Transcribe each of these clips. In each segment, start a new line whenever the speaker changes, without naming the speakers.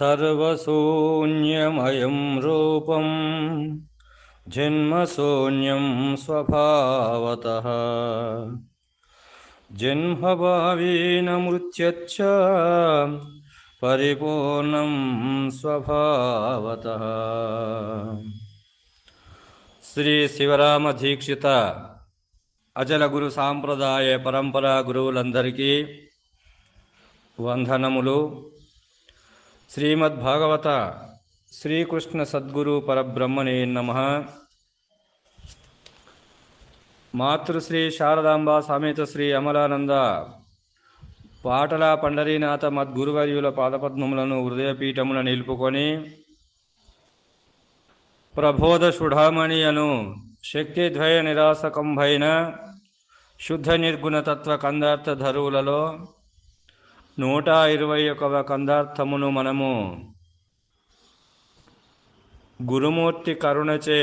సర్వశూన్యమయం రూపం జన్మశూన్యం స్వభావత జన్మభావీన మృత్యచ్చ పరిపూర్ణం స్వభావత శ్రీ శివరామ దీక్షిత అజల గురు సాంప్రదాయ పరంపరా గురువులందరికీ వందనములు। శ్రీమద్భాగవత శ్రీకృష్ణ సద్గురు పరబ్రహ్మణే నమ. మాతృశ్రీ శారదాంబ సమేత శ్రీ అమలానంద పాటల పండరీనాథ మద్గురువర్యుల పాదపద్మములను హృదయపీఠమున నిలుపుకొని ప్రబోధ సుఢామణి అను శక్తిద్వయ నిరాసకంభైన శుద్ధ నిర్గుణతత్వ కందార్థ ధరువులలో నూట ఇరవై ఒకవ కందార్థమును మనము గురుమూర్తి కరుణచే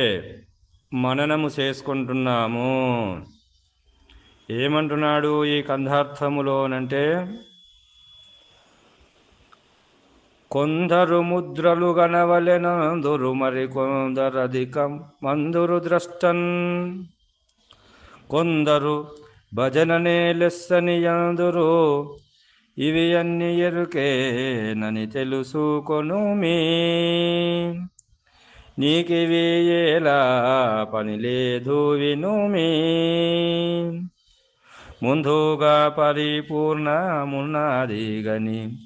మననము చేసుకుంటున్నాము. ఏమంటున్నాడు ఈ కందార్థములోనంటే కొందరు ముద్రలు గణవలెనందురు మరి కొందరధికం మందురు ద్రష్టన్ కొందరు భజననే లెస్సనియందురు ఇవి అన్ని ఎరుకేనని తెలుసుకొను మీ. నీకివి ఎలా పని లేదు విను మీ. ముందుగా పరిపూర్ణమున్నది గని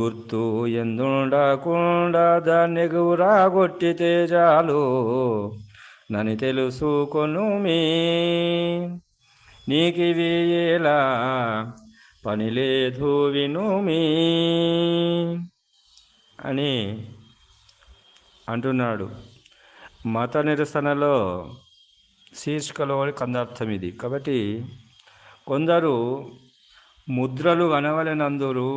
గుర్తు ఎందుండకుండా దాన్ని గురాగొట్టితే చాలు నని తెలుసుకొను మీ. నీకివి ఎలా పని లేదు విను మీ అని అంటున్నాడు. మత నిరసనలో శీర్షికలో కందార్థం ఇది. కాబట్టి కొందరు ముద్రలు కనవలెనందురు.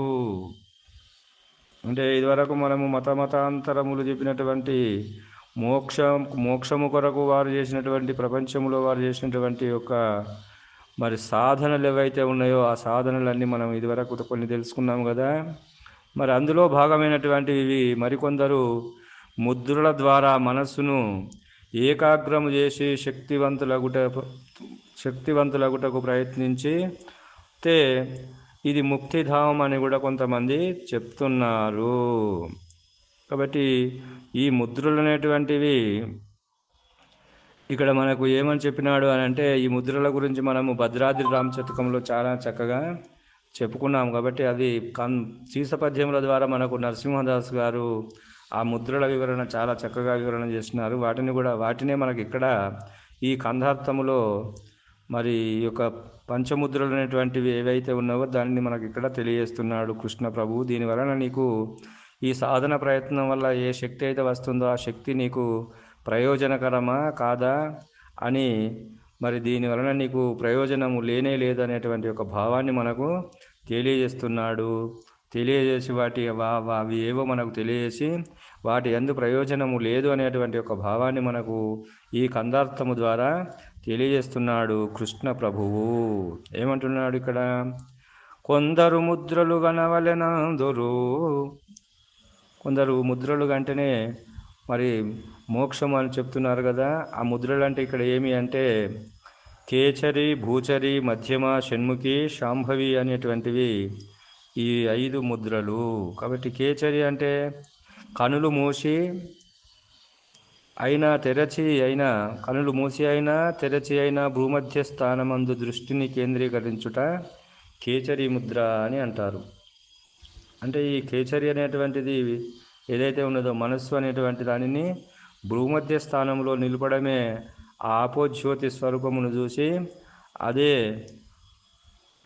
అంటే ఇదివరకు మనము మత మతాంతరములు చెప్పినటువంటి మోక్షం మోక్షము కొరకు వారు చేసినటువంటి ప్రపంచంలో వారు చేసినటువంటి యొక్క మరి సాధనలు ఏవైతే ఉన్నాయో ఆ సాధనలన్నీ మనం ఇదివరకు కొన్ని తెలుసుకున్నాం కదా. మరి అందులో భాగమైనటువంటివి మరికొందరు ముద్రల ద్వారా మనస్సును ఏకాగ్రము చేసి శక్తివంతులగుట శక్తివంతులగుటకు ప్రయత్నించి తే ఇది ముక్తిధామం అని కూడా కొంతమంది చెప్తున్నారు. కాబట్టి ఈ ముద్రలు అనేటువంటివి ఇక్కడ మనకు ఏమని చెప్పినాడు అని అంటే ఈ ముద్రల గురించి మనము భద్రాద్రి రామచతకంలో చాలా చక్కగా చెప్పుకున్నాం కాబట్టి అది కన్ సీసపద్యముల ద్వారా మనకు నరసింహదాస్ గారు ఆ ముద్రల వివరణ చాలా చక్కగా వివరణ చేస్తున్నారు. వాటిని కూడా వాటినే మనకి ఇక్కడ ఈ కందార్థములో మరి ఈ యొక్క పంచముద్రలు అనేటువంటివి ఏవైతే ఉన్నావో దానిని మనకి ఇక్కడ తెలియజేస్తున్నాడు కృష్ణ ప్రభు. దీని వలన నీకు ఈ సాధన ప్రయత్నం వల్ల ఏ శక్తి అయితే వస్తుందో ఆ శక్తి నీకు ప్రయోజనకరమా కాదా అని మరి దీని వలన నీకు ప్రయోజనము లేనే లేదనేటువంటి ఒక భావాన్ని మనకు తెలియజేస్తున్నాడు. తెలియజేసి వాటి అవి ఏవో మనకు తెలియజేసి వాటి ఎందు ప్రయోజనము లేదు అనేటువంటి ఒక భావాన్ని మనకు ఈ కందార్థము ద్వారా తెలియజేస్తున్నాడు కృష్ణ ప్రభువు. ఏమంటున్నాడు ఇక్కడ? కొందరు ముద్రలు గనవలెనందురు. కొందరు ముద్రలు గంటనే మరి మోక్షం అని చెప్తున్నారు కదా ఆ ముద్రలు అంటే ఇక్కడ ఏమి అంటే కేచరి భూచరి మధ్యమ షణ్ముఖి శాంభవి అనేటువంటివి ఈ ఐదు ముద్రలు. కాబట్టి కేచరి అంటే కనులు మూసి అయినా తెరచి అయినా కనులు మూసి అయినా తెరచి అయినా భూమధ్య స్థానమందు దృష్టిని కేంద్రీకరించుట కేచరి ముద్ర అని అంటారు. అంటే ఈ కేచరి అనేటువంటిది ఏదైతే ఉన్నదో మనస్సు అనేటువంటి దానిని భూమధ్య స్థానంలో నిలపడమే ఆపోజ్యోతి స్వరూపమును చూసి అదే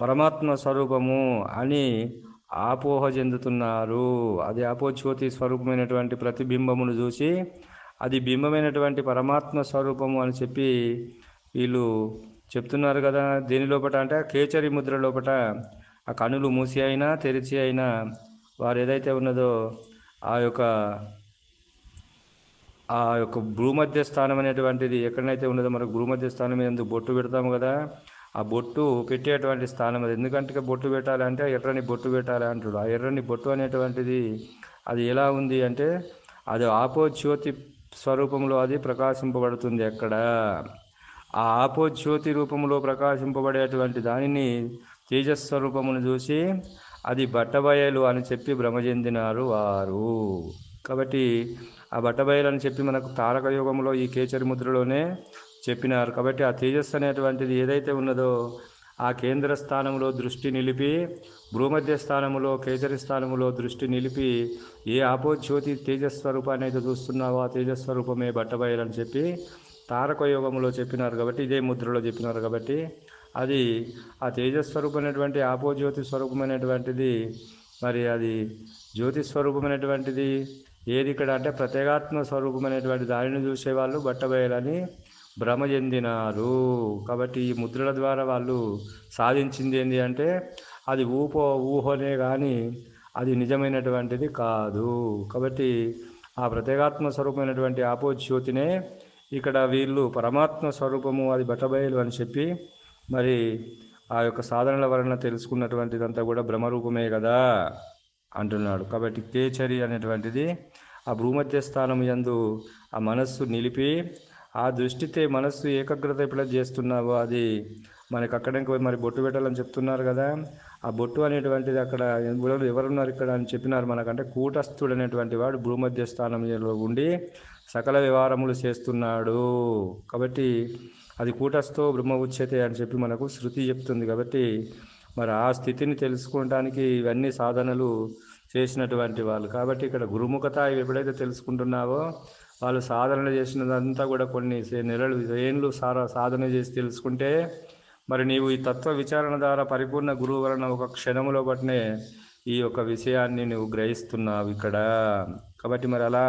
పరమాత్మ స్వరూపము అని ఆపోహ చెందుతున్నారు. అది ఆపోజ్యోతి స్వరూపమైనటువంటి ప్రతిబింబమును చూసి అది బింబమైనటువంటి పరమాత్మ స్వరూపము అని చెప్పి వీళ్ళు చెప్తున్నారు కదా. దేని లోపట అంటే కేచరి ముద్ర లోపట. ఆ కనులు మూసి అయినా తెరిచి అయినా వారు ఏదైతే ఉన్నదో ఆ యొక్క ఆ యొక్క భూమధ్య స్థానం అనేటువంటిది ఎక్కడైతే ఉన్నదో మనకు భూమధ్య స్థానం మీద బొట్టు పెడతాము కదా? ఆ బొట్టు పెట్టేటువంటి స్థానం అది. ఎందుకంటే బొట్టు పెట్టాలంటే ఎర్రని బొట్టు పెట్టాలి అంటాడు. ఆ ఎర్రని బొట్టు అనేటువంటిది అది ఎలా ఉంది అంటే అది ఆపోజ్యోతి స్వరూపంలో అది ప్రకాశింపబడుతుంది అక్కడ ఆ ఆపోజ్యోతి రూపంలో ప్రకాశింపబడేటువంటి దానిని తేజస్వరూపమును చూసి అది బట్టబయలు అని చెప్పి భ్రమ చెందినారు వారు. కాబట్టి ఆ బట్టబయలు అని చెప్పి మనకు తారక యుగంలో ఈ కేచరి ముద్రలోనే చెప్పినారు. కాబట్టి ఆ తేజస్సు అనేటువంటిది ఏదైతే ఉన్నదో ఆ కేంద్ర స్థానంలో దృష్టి నిలిపి భూమధ్య స్థానములో కేచరి స్థానములో దృష్టి నిలిపి ఏ ఆపోజ్యోతి తేజస్వరూపాన్ని అయితే చూస్తున్నావో ఆ తేజస్వరూపమే బట్టబయలని చెప్పి తారక యోగంలో చెప్పినారు కాబట్టి ఇదే ముద్రలో చెప్పినారు కాబట్టి అది ఆ తేజస్వరూపమైనటువంటి ఆపోజ్యోతి స్వరూపమైనటువంటిది మరి అది జ్యోతి స్వరూపమైనటువంటిది ఏది ఇక్కడ అంటే ప్రత్యేగాత్మ స్వరూపమైనటువంటి దానిని చూసేవాళ్ళు బట్టబయలని భ్రమ చెందినారు. కాబట్టి ఈ ముద్రల ద్వారా వాళ్ళు సాధించింది ఏంటి అంటే అది ఊపో ఊహనే కానీ అది నిజమైనటువంటిది కాదు. కాబట్టి ఆ ప్రత్యేగాత్మ స్వరూపమైనటువంటి ఆపోజ్యోతినే ఇక్కడ వీళ్ళు పరమాత్మ స్వరూపము అది బట్టబయలు అని చెప్పి మరి ఆ యొక్క సాధనల వలన తెలుసుకున్నటువంటిదంతా కూడా భ్రమరూపమే కదా అంటున్నాడు. కాబట్టి కేచరి అనేటువంటిది ఆ భూమధ్య స్థానం యందు ఆ మనస్సు నిలిపి ఆ దృష్టితే మనస్సు ఏకాగ్రత ఎప్పుడైతే చేస్తున్నావో అది మనకి అక్కడికి పోయి మరి బొట్టు పెట్టాలని చెప్తున్నారు కదా. ఆ బొట్టు అనేటువంటిది అక్కడ ఎవరున్నారు ఇక్కడ అని చెప్పినారు. మనకంటే కూటస్థుడు అనేటువంటి వాడు భూమధ్య స్థానంలో ఉండి సకల వ్యవహారములు చేస్తున్నాడు. కాబట్టి అది కూటస్థో బ్రహ్మ ఉచ్యతే అని చెప్పి మనకు శృతి చెప్తుంది. కాబట్టి మరి ఆ స్థితిని తెలుసుకోవడానికి ఇవన్నీ సాధనలు చేసినటువంటి వాళ్ళు. కాబట్టి ఇక్కడ గురుముఖత ఇవి ఎప్పుడైతే తెలుసుకుంటున్నావో వాళ్ళు సాధన చేసినదంతా కూడా కొన్ని సే- నెలలు ఏండ్లు సారా సాధన చేసి తెలుసుకుంటే మరి నీవు ఈ తత్వ విచారణ ద్వారా పరిపూర్ణ గురువు వలన ఒక క్షణములో బట్టినే ఈ యొక్క విషయాన్ని నువ్వు గ్రహిస్తున్నావు ఇక్కడ. కాబట్టి మరి అలా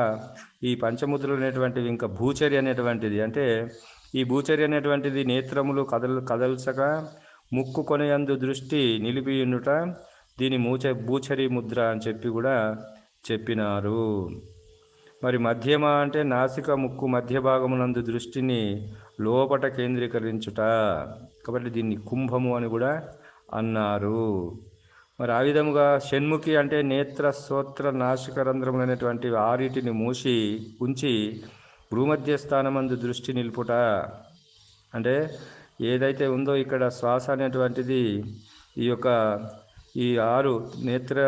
ఈ పంచముద్రలు అనేటువంటివి ఇంకా భూచర్య అనేటువంటిది అంటే ఈ భూచర్య అనేటువంటిది నేత్రములు కదల కదల్చక ముక్కు కొనయందు దృష్టి నిలిపియునుట దీని మూచ భూచరి ముద్ర అని చెప్పి కూడా చెప్పినారు. మరి మధ్యమ అంటే నాసిక ముక్కు మధ్య భాగమునందు దృష్టిని లోపట కేంద్రీకరించుట. కాబట్టి దీన్ని కుంభము అని కూడా అన్నారు. మరి ఆ విధముగా షణ్ముఖి అంటే నేత్ర శ్రోత్ర నాసిక అనేటువంటి ఆరిటిని మూసి ఉంచి భూమధ్య స్థానమందు దృష్టి నిలుపుట అంటే ఏదైతే ఉందో ఇక్కడ శ్వాస అనేటువంటిది ఈ యొక్క ఈ ఆరు నేత్ర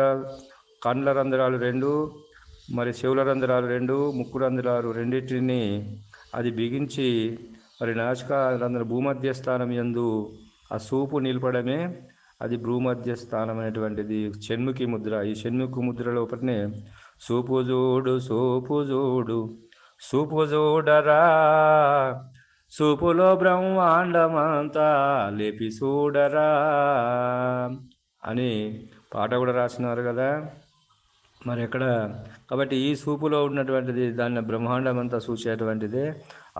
కండ్ల రంధ్రాలు రెండు మరి చెవుల రంధ్రాలు రెండు ముక్కు రంధ్రాలు రెండింటిని అది బిగించి మరి నాశక రంధ్ర భూమధ్య స్థానం యందు ఆ సూపు నిలపడమే అది భూమధ్య స్థానం అనేటువంటిది. షణ్ముఖి ముద్ర. ఈ షణ్ముఖి ముద్ర లోపలనే సూపు చూడు సూపు చూడు సూపు చూడరా సూపులో బ్రహ్మాండమంతా లేపి చూడరా అని పాట కూడా రాసినారు కదా. మరి ఎక్కడ? కాబట్టి ఈ సూపులో ఉన్నటువంటిది దాన్ని బ్రహ్మాండం అంతా సూచేటువంటిదే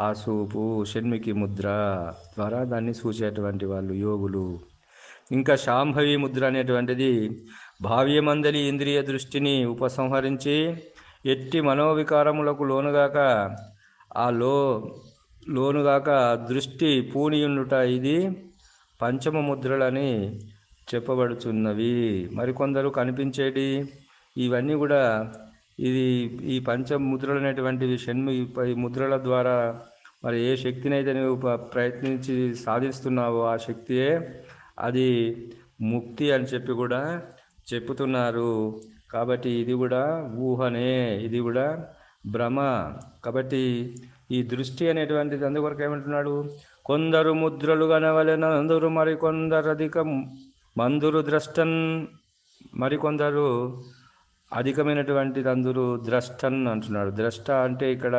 ఆ సూపు షణ్మికి ముద్ర ద్వారా దాన్ని సూచేటువంటి వాళ్ళు యోగులు. ఇంకా శాంభవి ముద్ర అనేటువంటిది భావ్యమందలి ఇంద్రియ దృష్టిని ఉపసంహరించి ఎట్టి మనోవికారములకు లోనుగాక ఆ లో లోనుగాక దృష్టి పూనియుండుట ఇది పంచమ ముద్రలని చెప్పబడుచున్నవి. మరికొందరు కనిపించేటి? ఇవన్నీ కూడా ఇది ఈ పంచ ముద్రలు అనేటువంటివి షణ్ము ముద్రల ద్వారా మరి ఏ శక్తినైతే నువ్వు ప్రయత్నించి సాధిస్తున్నావో ఆ శక్తియే అది ముక్తి అని చెప్పి కూడా చెప్పుతున్నారు. కాబట్టి ఇది కూడా ఊహనే ఇది కూడా భ్రమ. కాబట్టి ఈ దృష్టి అనేటువంటిది అందువరకు ఏమంటున్నాడు? కొందరు ముద్రలు కనవలెనందురు మరి కొందరు అధిక మందురు ద్రష్టన్ మరికొందరు అధికమైనటువంటిది అందరూ ద్రష్టన్ అంటున్నాడు. ద్రష్ట అంటే ఇక్కడ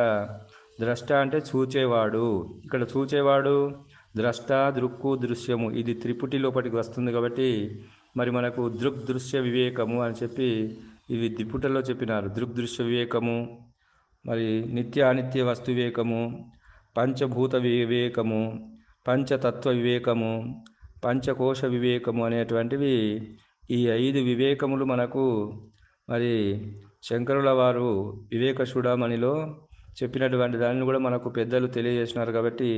ద్రష్ట అంటే చూచేవాడు. ఇక్కడ చూచేవాడు ద్రష్ట దృక్కు దృశ్యము. ఇది త్రిపుటి లోపలికి వస్తుంది కాబట్టి మరి మనకు దృక్ దృశ్య వివేకము అని చెప్పి ఇవి దిపుటలో చెప్పినారు. దృక్ దృశ్య వివేకము మరి నిత్య అనిత్య వస్తు వివేకము పంచభూత వివేకము పంచతత్వ వివేకము పంచకోశ వివేకము అనేటువంటివి ఈ ఐదు వివేకములు మనకు మరి శంకరుల వారు వివేక చూడమణిలో చెప్పినటువంటి దానిని కూడా మనకు పెద్దలు తెలియజేసినారు కాబట్టి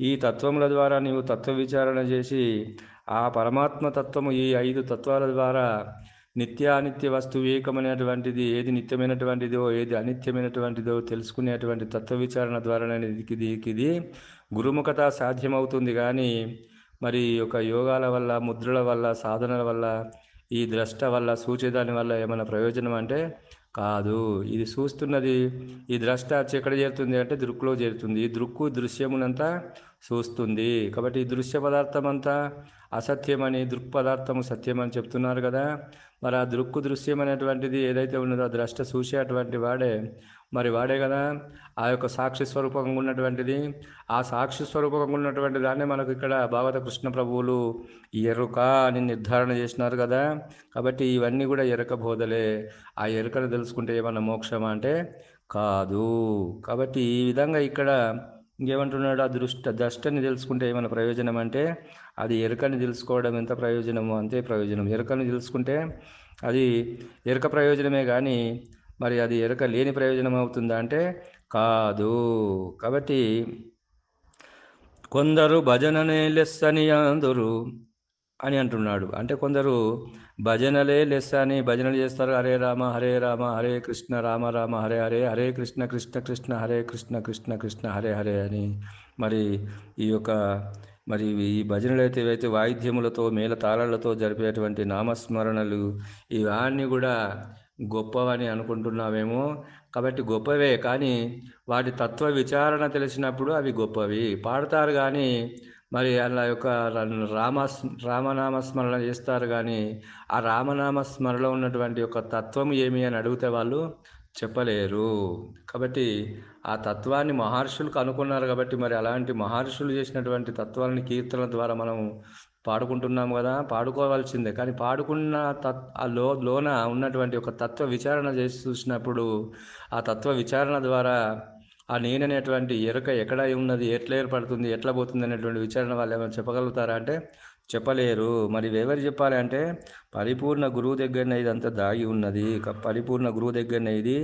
ఈ తత్వముల ద్వారా నీవు తత్వ విచారణ చేసి ఆ పరమాత్మ తత్వము ఈ ఐదు తత్వాల ద్వారా నిత్యానిత్య వస్తు ఏకమైనటువంటిది ఏది నిత్యమైనటువంటిదో ఏది అనిత్యమైనటువంటిదో తెలుసుకునేటువంటి తత్వ విచారణ ద్వారా ఇది గురుముఖత సాధ్యమవుతుంది. కానీ మరి ఒక యోగాల వల్ల ముద్రల వల్ల సాధనల వల్ల ఈ ద్రష్ట వల్ల సూచేదాని వల్ల ఏమైనా ప్రయోజనం అంటే కాదు. ఇది చూస్తున్నది ఈ ద్రష్ట వచ్చి ఎక్కడ చేరుతుంది అంటే దృక్కులో చేరుతుంది. ఈ దృక్కు దృశ్యమునంతా చూస్తుంది. కాబట్టి ఈ దృశ్య పదార్థం అంతా అసత్యమని దృక్ పదార్థము సత్యమని చెప్తున్నారు కదా. మరి ఆ దృక్కు దృశ్యం అనేటువంటిది ఏదైతే ఉన్నదో ఆ ద్రష్ట చూసేటువంటి వాడే మరి వాడే కదా. ఆ యొక్క సాక్షి స్వరూపంగా ఉన్నటువంటిది. ఆ సాక్షి స్వరూపంగా ఉన్నటువంటి దాన్ని మనకు ఇక్కడ భాగవత కృష్ణ ప్రభువులు ఎరుక అని నిర్ధారణ చేసినారు కదా. కాబట్టి ఇవన్నీ కూడా ఎరక బోధలే. ఆ ఎరుకను తెలుసుకుంటే ఏమన్నా మోక్షమా అంటే కాదు. కాబట్టి ఈ విధంగా ఇక్కడ ఇంకేమంటున్నాడు? ఆ దృష్ట దృష్టని తెలుసుకుంటే ఏమైనా ప్రయోజనం అంటే అది ఎరుకని తెలుసుకోవడం ఎంత ప్రయోజనమో అంతే ప్రయోజనం. ఎరుకని తెలుసుకుంటే అది ఎరుక ప్రయోజనమే కానీ మరి అది ఎరుక లేని ప్రయోజనం అవుతుందా అంటే కాదు. కాబట్టి కొందరు భజననే లెస్సని అందరు అని అంటున్నాడు. అంటే కొందరు భజనలే లెస్స అని భజనలు చేస్తారు. హరే రామ హరే రామ హరే కృష్ణ రామ రామ హరే హరే హరే కృష్ణ కృష్ణ కృష్ణ హరే కృష్ణ కృష్ణ కృష్ణ హరే హరే అని. మరి ఈ యొక్క మరి ఈ భజనలు అయితే ఏవైతే వాయిద్యములతో మేళ తాళాలతో జరిపేటువంటి నామస్మరణలు ఇవన్నీ కూడా గొప్పవని అనుకుంటున్నావేమో. కాబట్టి గొప్పవే కానీ వాటి తత్వ విచారణ తెలిసినప్పుడు అవి గొప్పవి. పాడతారు కానీ మరి అలా యొక్క రామ రామనామస్మరణ చేస్తారు కానీ ఆ రామనామస్మరణలో ఉన్నటువంటి యొక్క తత్వం ఏమి అని అడిగితే వాళ్ళు చెప్పలేరు. కాబట్టి ఆ తత్వాన్ని మహర్షులు కనుక్కున్నారు కాబట్టి మరి అలాంటి మహర్షులు చేసినటువంటి తత్వాలని కీర్తనల ద్వారా మనం పాడుకుంటున్నాం కదా పాడుకోవాల్సిందే. కానీ పాడుకున్న తత్ ఆ లో లోన ఉన్నటువంటి ఒక తత్వ విచారణ చేసి చూసినప్పుడు ఆ తత్వ విచారణ ద్వారా ఆ నేననేటువంటి ఎరుక ఎక్కడ ఉన్నది ఎట్లా ఏర్పడుతుంది ఎట్లా పోతుంది అనేటువంటి విచారణ వాళ్ళు ఏమైనా చెప్పగలుగుతారా అంటే చెప్పలేరు. మరి ఎవరు చెప్పాలి అంటే పరిపూర్ణ గురువు దగ్గరనే ఇదంతా దాగి ఉన్నది. పరిపూర్ణ గురువు దగ్గరనే ఇది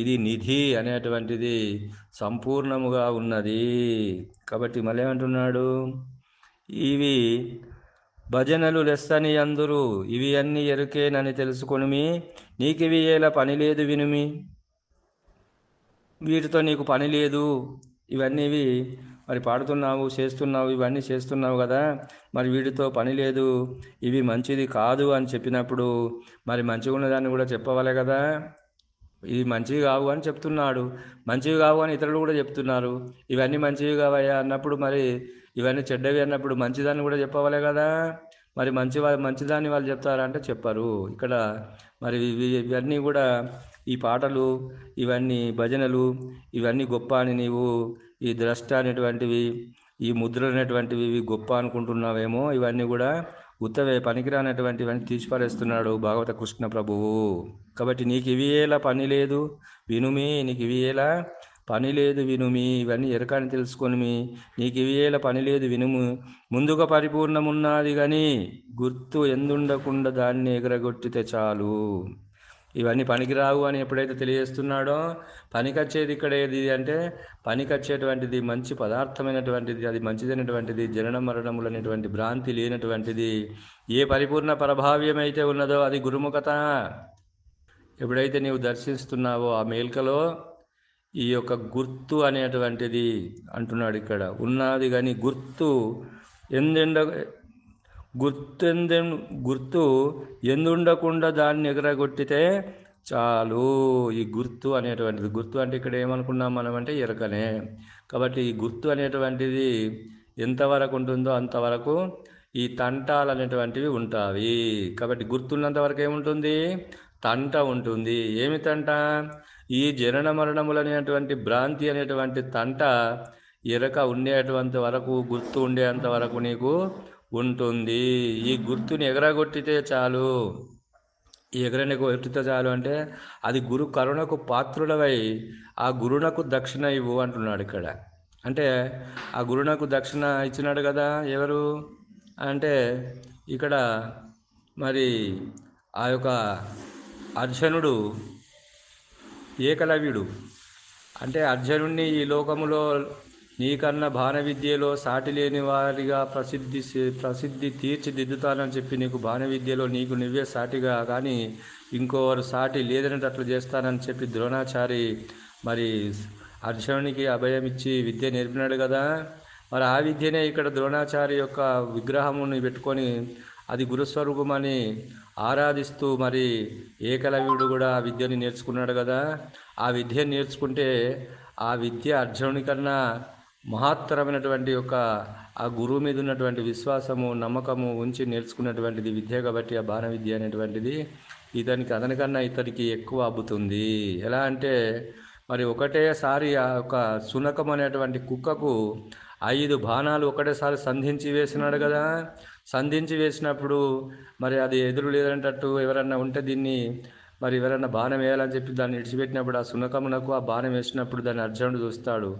ఇది నిధి అనేటువంటిది సంపూర్ణముగా ఉన్నది. కాబట్టి మళ్ళీ ఏమంటున్నాడు ఇవి భజనలు లెస్సని అందరూ ఇవి అన్ని ఎరుకేనని తెలుసుకొనిమి నీకివి ఏలా పని లేదు వినుమి. వీటితో నీకు పని లేదు ఇవన్నీవి మరి పాడుతున్నావు చేస్తున్నావు ఇవన్నీ చేస్తున్నావు కదా మరి వీటితో పని లేదు ఇవి మంచిది కాదు అని చెప్పినప్పుడు మరి మంచిగా ఉన్నదాన్ని కూడా చెప్పవాలి కదా ఇవి మంచివి కావు అని చెప్తున్నాడు మంచివి కావు అని ఇతరులు కూడా చెప్తున్నారు ఇవన్నీ మంచివి కావయ్యా అన్నప్పుడు మరి ఇవన్నీ చెడ్డవి అన్నప్పుడు మంచిదాన్ని కూడా చెప్పవాలి కదా? మరి మంచి మంచిదాన్ని వాళ్ళు చెప్తారంటే చెప్పరు. ఇక్కడ మరి ఇవన్నీ కూడా ఈ పాటలు ఇవన్నీ భజనలు ఇవన్నీ గొప్ప అని నీవు ఈ ద్రష్ట అనేటువంటివి ఈ ముద్ర అనేటువంటివి ఇవి గొప్ప అనుకుంటున్నావేమో ఇవన్నీ కూడా ఉత్తవే పనికిరానటువంటివన్నీ తీసిపారేస్తున్నాడు భాగవత కృష్ణ ప్రభువు. కాబట్టి నీకు ఇవి ఎలా పని లేదు? వినుమి నీకు ఇవి ఎలా పని లేదు వినుమి ఇవన్నీ ఎరకని తెలుసుకొనిమి. నీకు ఇవి ఎలా పని లేదు వినుము. ముందుగా పరిపూర్ణమున్నది కానీ గుర్తు ఎందుండకుండా దాన్ని ఎగరగొట్టితే చాలు. ఇవన్నీ పనికిరావు అని ఎప్పుడైతే తెలియజేస్తున్నాడో పనికొచ్చేది ఇక్కడ ఏది అంటే పనికొచ్చేటువంటిది మంచి పదార్థమైనటువంటిది అది మంచిదైనటువంటిది జనన మరణములు అనేటువంటి భ్రాంతి లేనటువంటిది. ఏ పరిపూర్ణ ప్రభావ్యమైతే ఉన్నదో అది గురుముఖత. ఎప్పుడైతే నీవు దర్శిస్తున్నావో ఆ మేల్కలో ఈ యొక్క గుర్తు అనేటువంటిది అంటున్నాడు ఇక్కడ. ఉన్నది కానీ గుర్తు ఎందెండ గుర్తెందె గుర్తు ఎందుండకుండా దాన్ని ఎగరగొట్టితే చాలు. ఈ గుర్తు అనేటువంటిది గుర్తు అంటే ఇక్కడ ఏమనుకున్నాం మనం అంటే ఎరకనే. కాబట్టి ఈ గుర్తు అనేటువంటిది ఎంతవరకు ఉంటుందో అంతవరకు ఈ తంటాలు అనేటువంటివి ఉంటాయి కాబట్టి గుర్తున్నంత వరకు ఏముంటుంది? తంట ఉంటుంది. ఏమి తంట? ఈ జనన మరణములు అనేటువంటి భ్రాంతి అనేటువంటి తంట ఎరక ఉండేటువంటి వరకు గుర్తు ఉండేంత వరకు నీకు ఉంటుంది. ఈ గుర్తుని ఎగరగొట్టితే చాలు. ఎగరని కొట్టితే చాలు అంటే అది గురు కరుణకు పాత్రుడవై ఆ గురునకు దక్షిణ ఇవ్వు అంటున్నాడు ఇక్కడ. అంటే ఆ గురునకు దక్షిణ ఇచ్చినాడు కదా ఎవరు? అంటే ఇక్కడ మరి ఆ యొక్క అర్జునుడు ఏకలవ్యుడు. అంటే అర్జునుణ్ణి ఈ లోకములో నీకన్నా బాణ విద్యలో సాటి లేని వారిగా ప్రసిద్ధి ప్రసిద్ధి తీర్చిదిద్దుతానని చెప్పి నీకు బాణ విద్యలో నీకు నువ్వే సాటిగా కానీ ఇంకోవారు సాటి లేదనేటట్లు చేస్తానని చెప్పి ద్రోణాచారి మరి అర్జునునికి అభయం ఇచ్చి విద్య నేర్పినాడు కదా. మరి ఆ విద్యనే ఇక్కడ ద్రోణాచారి యొక్క విగ్రహముని పెట్టుకొని అది గురుస్వరూపమని ఆరాధిస్తూ మరి ఏకలవ్యుడు కూడా ఆ విద్యని నేర్చుకున్నాడు కదా. ఆ విద్య నేర్చుకుంటే ఆ విద్య అర్జునుని కన్నా మహత్తరమైనటువంటి ఒక ఆ గురువు మీద ఉన్నటువంటి విశ్వాసము నమ్మకము ఉంచి నేర్చుకున్నటువంటిది విద్య కాబట్టి ఆ బాణ విద్య అనేటువంటిది ఇతనికి అతనికన్నా ఇతనికి ఎక్కువ అబ్బుతుంది. ఎలా అంటే మరి ఒకటేసారి ఆ యొక్క సునకం అనేటువంటి కుక్కకు ఐదు బాణాలు ఒకటేసారి సంధించి వేసినాడు కదా. సంధించి వేసినప్పుడు మరి అది ఎదురు లేదంటట్టు ఎవరన్నా ఉంటే దీన్ని మరి ఎవరన్నా బాణం వేయాలని చెప్పి దాన్ని ఇడిచిపెట్టినప్పుడు ఆ సునకమునకు ఆ బాణం వేసినప్పుడు దాన్ని అర్జునుడు చూస్తాడు.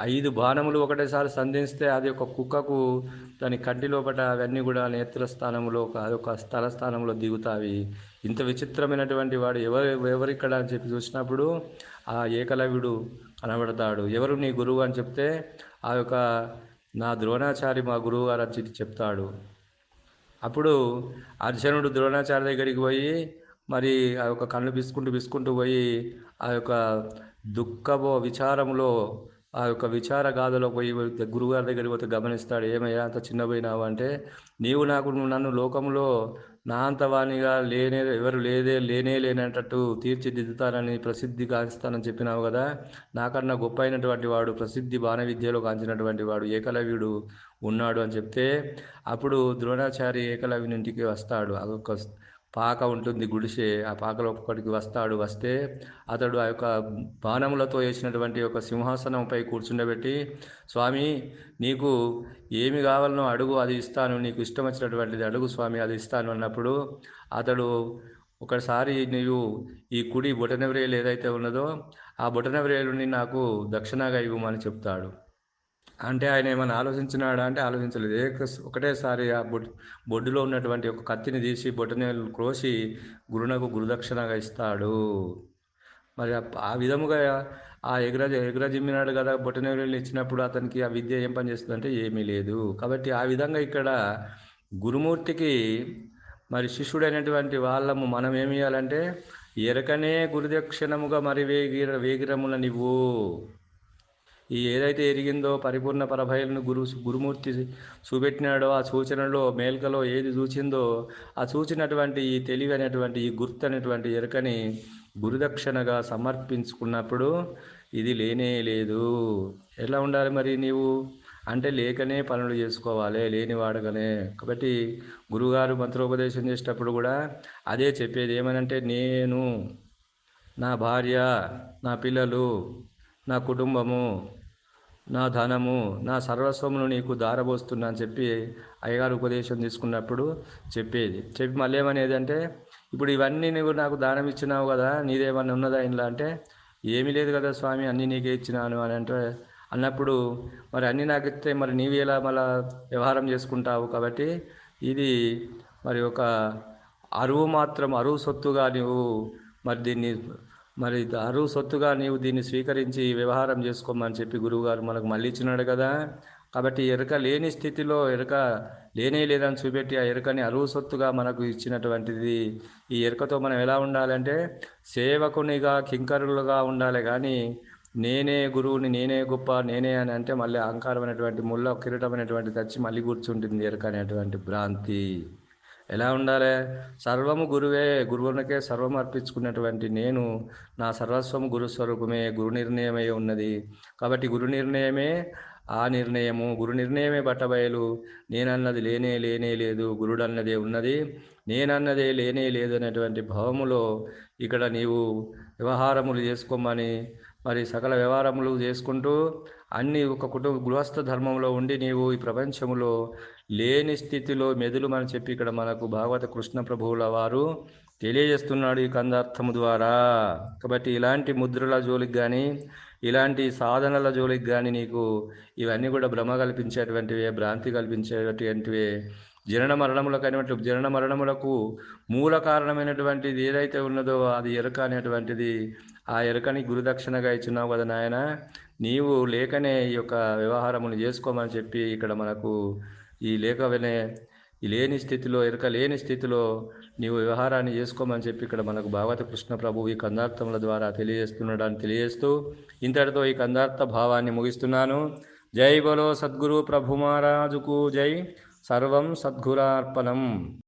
ఐదు బాణములు ఒకటేసారి సంధిస్తే అది ఒక కుక్కకు దాని కంటి లోపల అవన్నీ కూడా నేత్ర స్థానంలో ఒక అదొక స్థల స్థానంలో దిగుతావి ఇంత విచిత్రమైనటువంటి వాడు ఎవరు ఎవరిక్కడ అని చెప్పి చూసినప్పుడు ఆ ఏకలవ్యుడు కనబడతాడు. ఎవరు నీ గురువు అని చెప్తే ఆ యొక్క నా ద్రోణాచారి మా గురువు గారు అని చెప్తాడు. అప్పుడు అర్జునుడు ద్రోణాచార్య దగ్గరికి పోయి మరి ఆ యొక్క కళ్ళు బిసుకుంటూ బిసుకుంటూ పోయి ఆ యొక్క దుఃఖమో విచారంలో ఆ యొక్క విచార గాథలో పోయి గురుగారి దగ్గరికి పోతే గమనిస్తాడు ఏమయ్యా అంత చిన్నపోయినావు అంటే నీవు నాకు నన్ను లోకంలో నా అంత వాణిగా లేనే ఎవరు లేదే లేనే లేనట్టు తీర్చిదిద్దుతానని ప్రసిద్ధి కాంచుతానని చెప్పినావు కదా. నాకన్నా గొప్ప అయినటువంటి వాడు ప్రసిద్ధి బాణ విద్యలో కాంచినటువంటి వాడు ఏకలవ్యుడు ఉన్నాడు అని చెప్తే అప్పుడు ద్రోణాచారి ఏకలవ్యుని ఇంటికి వస్తాడు. అదొక పాక ఉంటుంది గుడిసె ఆ పాకలో ఒక్కడికి వస్తాడు వస్తే అతడు ఆ యొక్క బాణములతో వేసినటువంటి ఒక సింహాసనంపై కూర్చుండబెట్టి స్వామి నీకు ఏమి కావాలనో అడుగు అది ఇస్తాను నీకు ఇష్టం వచ్చినటువంటిది అడుగు స్వామి అది ఇస్తాను అన్నప్పుడు అతడు ఒకసారి నీవు ఈ కుడి బొటనవ్రేలు ఏదైతే ఉన్నదో ఆ బొటనవ్రేలుని నాకు దక్షిణగా ఇవ్వమని చెప్తాడు. అంటే ఆయన ఏమైనా ఆలోచించినాడా అంటే ఆలోచించలేదు. ఏ ఒకటేసారి ఆ బొడ్ బొడ్డులో ఉన్నటువంటి ఒక కత్తిని తీసి బొట్టనేలు క్రోసి గురునకు గురుదక్షిణగా ఇస్తాడు. మరి ఆ- విధముగా ఆ ఎగుర ఎగ్రజిమ్మినాడు కదా బొట్టనేలు ఇచ్చినప్పుడు అతనికి ఆ విద్య ఏం పని చేస్తుందంటే ఏమీ లేదు. కాబట్టి ఆ విధంగా ఇక్కడ గురుమూర్తికి మరి శిష్యుడైనటువంటి వాళ్ళము మనం ఏమి చేయాలంటే ఎరకనే గురుదక్షిణముగా మరి వేగిర వేగిరముల నివ్వు ఈ ఏదైతే ఎరిగిందో పరిపూర్ణ పరభయలను గురు గురుమూర్తి చూపెట్టినాడో ఆ సూచనలో మేల్కలో ఏది చూచిందో ఆ చూచినటువంటి ఈ తెలివి అనేటువంటి ఈ గుర్తు అనేటువంటి ఎరుకని గురుదక్షిణగా సమర్పించుకున్నప్పుడు ఇది లేనే లేదు. ఎలా ఉండాలి మరి నీవు? అంటే లేకనే పనులు చేసుకోవాలి లేని వాడకనే. కాబట్టి గురుగారు మంత్రోపదేశం చేసేటప్పుడు కూడా అదే చెప్పేది ఏమనంటే నేను నా భార్య నా పిల్లలు నా కుటుంబము నా ధనము నా సర్వస్వమును నీకు దారబోస్తున్నా అని చెప్పి అయ్యగారు ఉపదేశం తీసుకున్నప్పుడు చెప్పేది. చెప్పి మళ్ళీ ఏమనేది అంటే ఇప్పుడు ఇవన్నీ నువ్వు నాకు దానం ఇచ్చినావు కదా నీదేమన్నా ఉన్నదా ఇంట్లో? అంటే ఏమీ లేదు కదా స్వామి అన్నీ నీకే ఇచ్చినాను అని అంటే అన్నప్పుడు మరి అన్నీ నాకు ఇస్తే మరి నీవు ఎలా మళ్ళా వ్యవహారం చేసుకుంటావు? కాబట్టి ఇది మరి ఒక అరువు మాత్రం అరువు సొత్తుగా నీవు మరి దీన్ని మరి అరువు సొత్తుగా నీవు దీన్ని స్వీకరించి వ్యవహారం చేసుకోమని చెప్పి గురువుగారు మనకు మళ్ళీ ఇచ్చినాడు కదా. కాబట్టి ఎరుక లేని స్థితిలో ఎరుక లేనే లేదని చూపెట్టి ఆ ఎరుకని అరువు సొత్తుగా మనకు ఇచ్చినటువంటిది. ఈ ఎరుకతో మనం ఎలా ఉండాలంటే సేవకునిగా కింకరులుగా ఉండాలి కానీ నేనే గురువుని నేనే గొప్ప నేనే అని అంటే మళ్ళీ అహంకారమైనటువంటి ముళ్ళ కిరీటమైనటువంటి తెచ్చి మళ్ళీ కూర్చుంటుంది ఎరుక అనేటువంటి భ్రాంతి. ఎలా ఉండాలి? సర్వము గురువే గురువునికే సర్వం అర్పించుకున్నటువంటి నేను నా సర్వస్వము గురుస్వరూపమే గురు నిర్ణయమై ఉన్నది. కాబట్టి గురు నిర్ణయమే ఆ నిర్ణయము. గురు నిర్ణయమే బట్టబయలు. నేనన్నది లేనే లేనే లేదు. గురుడన్నదే ఉన్నది. నేనన్నదే లేనే లేదు అనేటువంటి భావములో ఇక్కడ నీవు వ్యవహారములు చేసుకోమని మరి సకల వ్యవహారములు చేసుకుంటూ అన్ని ఒక కుటుంబ గృహస్థ ధర్మంలో ఉండి నీవు ఈ ప్రపంచంలో లేని స్థితిలో మెదులుమని చెప్పి ఇక్కడ మనకు భాగవత కృష్ణ ప్రభువుల వారు తెలియజేస్తున్నాడు ఈ కందార్థము ద్వారా. కాబట్టి ఇలాంటి ముద్రల జోలికి కానీ ఇలాంటి సాధనల జోలికి కానీ నీకు ఇవన్నీ కూడా భ్రమ కల్పించేటువంటివే భ్రాంతి కల్పించేటువంటివే జనన మరణములకైనటువంటి జనన మరణములకు మూల కారణమైనటువంటిది ఏదైతే ఉన్నదో అది ఎరుక అనేటువంటిది ఆ ఎరుకని గురుదక్షిణగా ఇచ్చున్నావు కదా నాయన నీవు లేకనే ఈ యొక్క వ్యవహారమును చేసుకోమని చెప్పి ఇక్కడ మనకు ఈ లేక వినే ఈ లేని స్థితిలో ఎరుక లేని స్థితిలో నీవు వ్యవహారాన్ని చేసుకోమని చెప్పి ఇక్కడ మనకు భాగవత కృష్ణ ప్రభు ఈ కందార్థముల ద్వారా తెలియజేస్తున్నాడని తెలియజేస్తూ ఇంతటితో ఈ కందార్థ భావాన్ని ముగిస్తున్నాను. జై బలో సద్గురు ప్రభు మహారాజుకు జై. సర్వం సద్గురార్పణం.